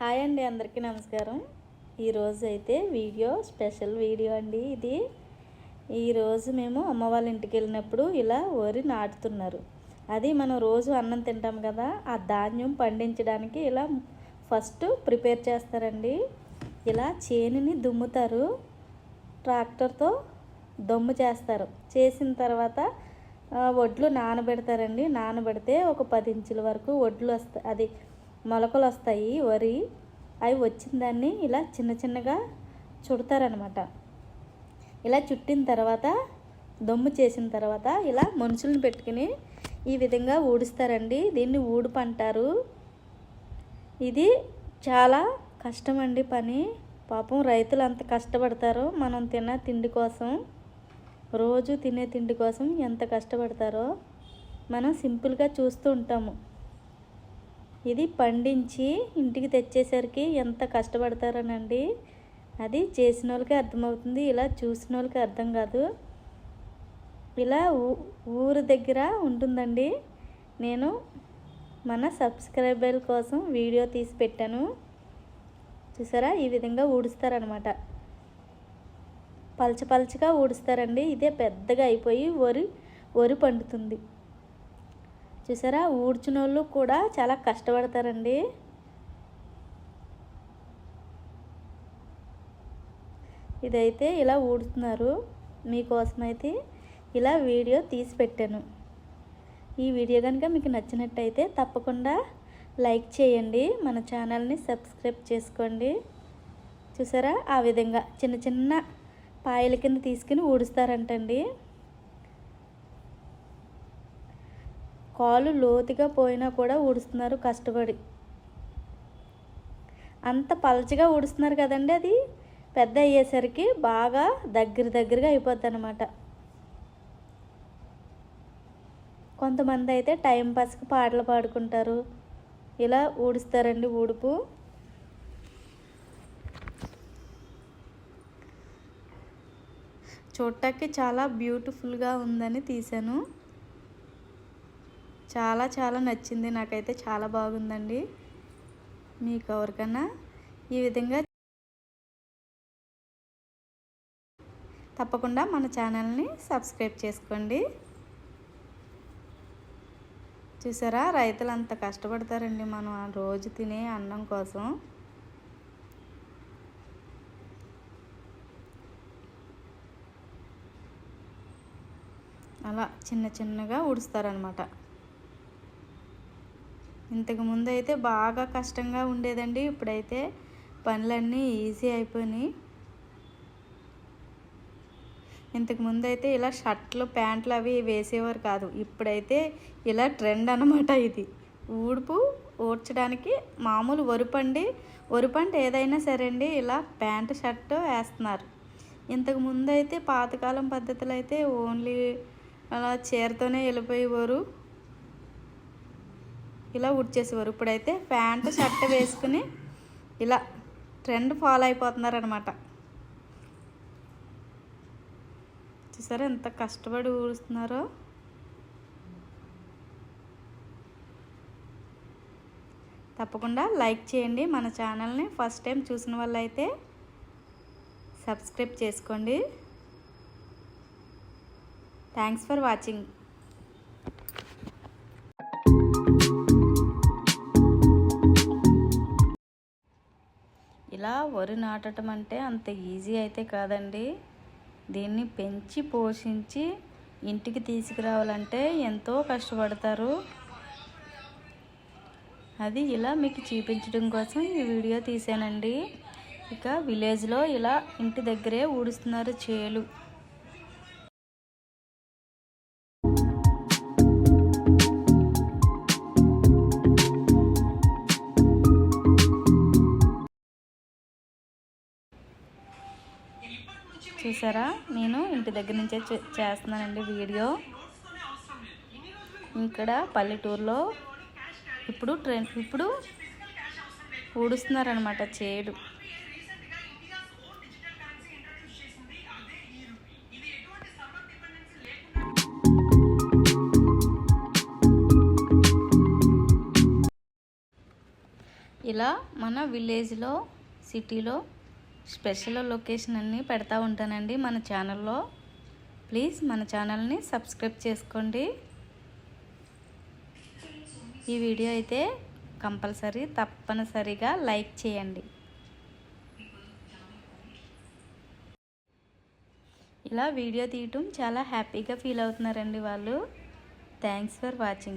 Hi అండి అందరికీ నమస్కారం. ఈరోజు అయితే వీడియో స్పెషల్ వీడియో అండి ఇది. ఈరోజు మేము అమ్మ వాళ్ళ ఇంటికి వెళ్ళినప్పుడు ఇలా వరి నాటుతున్నారు. అది మనం రోజు అన్నం తింటాం కదా ఆ ధాన్యం పండించడానికి ఇలా ఫస్ట్ ప్రిపేర్ చేస్తారండి. ఇలా చేనుని దుమ్ముతారు ట్రాక్టర్తో దమ్ము చేస్తారు. చేసిన తర్వాత వడ్లు నానబెడతారండి. నానబెడితే ఒక పది ఇంచుల వరకు వడ్లు వస్తాయి అది మొలకలు వస్తాయి వరి. అవి వచ్చిన దాన్ని ఇలా చిన్న చిన్నగా చుడతారనమాట ఇలా చుట్టిన తర్వాత దమ్ము చేసిన తర్వాత ఇలా మనుషులను పెట్టుకుని ఈ విధంగా ఊడుస్తారండి. దీన్ని ఊడుపు అంటారు ఇది చాలా కష్టమండి పని. పాపం రైతులు అంత కష్టపడతారో. మనం తిన్న తిండి కోసం రోజు తినే తిండి కోసం ఎంత కష్టపడతారో మనం సింపుల్గా చూస్తూ ఉంటాము. ఇది పండించి ఇంటికి తెచ్చేసరికి ఎంత కష్టపడతారనండి? అది చేసిన వాళ్ళకి అర్థమవుతుంది ఇలా చూసిన వాళ్ళకి అర్థం కాదు. ఇలా ఊ- ఊరు దగ్గర ఉంటుందండి. నేను మన సబ్స్క్రైబర్ల కోసం వీడియో తీసి పెట్టాను. చూసారా? ఈ విధంగా ఊడుస్తారనమాట. పలచ పలచగా ఊడుస్తారండి. ఇదే పెద్దగా అయిపోయి వరి వరి పండుతుంది. చూసారా? ఊడ్చిన వాళ్ళు కూడా చాలా కష్టపడతారండి. ఇదైతే ఇలా ఊడుతున్నారు. మీకోసమైతే ఇలా వీడియో తీసి పెట్టాను. ఈ వీడియో కనుక మీకు నచ్చినట్టయితే తప్పకుండా లైక్ చేయండి. మన ఛానల్ని సబ్స్క్రైబ్ చేసుకోండి. చూసారా? ఆ విధంగా చిన్న చిన్న పాయల కింద తీసుకుని ఊడుస్తారంటండి. కాలు లోతుగా పోయినా కూడా ఊడుస్తున్నారు కష్టపడి. అంత పలచగా ఊడుస్తున్నారు కదండి అది. పెద్ద అయ్యేసరికి బాగా దగ్గర దగ్గరగా అయిపోద్ది అనమాట కొంతమంది అయితే టైం పాస్కి పాటలు పాడుకుంటారు. ఇలా ఊడుస్తారండి ఊడుపు. చూడటానికి చాలా బ్యూటిఫుల్గా ఉందని తీశాను. చాలా చాలా నచ్చింది. నాకైతే చాలా బాగుందండి. మీకు ఎవరికన్నా ఈ విధంగా తప్పకుండా మన ఛానల్ని సబ్స్క్రైబ్ చేసుకోండి. చూసారా? రైతులు అంత కష్టపడతారండి మనం ఆ రోజు తినే అన్నం కోసం. అలా చిన్న చిన్నగా ఉడుస్తారనమాట ఇంతకు ముందు అయితే బాగా కష్టంగా ఉండేదండి. ఇప్పుడైతే పనులన్నీ ఈజీ అయిపోయినాయి. ఇంతకు ముందు అయితే ఇలా షర్ట్లు ప్యాంట్లు అవి వేసేవారు కాదు. ఇప్పుడైతే ఇలా ట్రెండ్ అనమాట ఇది. ఊడుపు ఊడ్చడానికి మామూలు వరిపండి వరిపంట ఏదైనా సరే అండి ఇలా ప్యాంటు షర్ట్ వేస్తున్నారు. ఇంతకు ముందు అయితే పాతకాలం పద్ధతులు అయితే ఓన్లీ అలా చీరతోనే వెళ్ళిపోయేవారు. ఇలా ఉడ్చేసేవారు. ఇప్పుడైతే ప్యాంటు షర్ట్ వేసుకుని ఇలా ట్రెండ్ ఫాలో అయిపోతున్నారు అనమాట చూసారా ఎంత కష్టపడి ఊడుస్తున్నారో? తప్పకుండా లైక్ చేయండి. మన ఛానల్ని ఫస్ట్ టైం చూసిన వాళ్ళైతే సబ్స్క్రైబ్ చేసుకోండి. Thanks for watching. వరి నాటడం అంటే అంత ఈజీ అయితే కాదండి. దీన్ని పెంచి పోషించి ఇంటికి తీసుకురావాలంటే ఎంతో కష్టపడతారు. అది ఇలా మీకు చూపించడం కోసం ఈ వీడియో తీసానండి ఇక విలేజ్లో ఇలా ఇంటి దగ్గరే ఊడుస్తున్నారు చేలు. చూసారా? నేను ఇంటి దగ్గర నుంచే చే- చేస్తున్నానండి వీడియో. ఇక్కడ పల్లెటూరులో ఇప్పుడు ట్రెండ్ ఇప్పుడు ఊడుస్తున్నారనమాట చేడు. ఇలా మన విలేజ్లో సిటీలో స్పెషల్ లొకేషన్ అన్నీ పెడతా ఉంటానండి మన ఛానల్లో. ప్లీజ్ మన ఛానల్ని సబ్స్క్రైబ్ చేసుకోండి. ఈ వీడియో అయితే కంపల్సరీ తప్పనిసరిగా లైక్ చేయండి. ఇలా వీడియో తీయటం చాలా హ్యాపీగా ఫీల్ అవుతున్నారండి వాళ్ళు. Thanks for watching.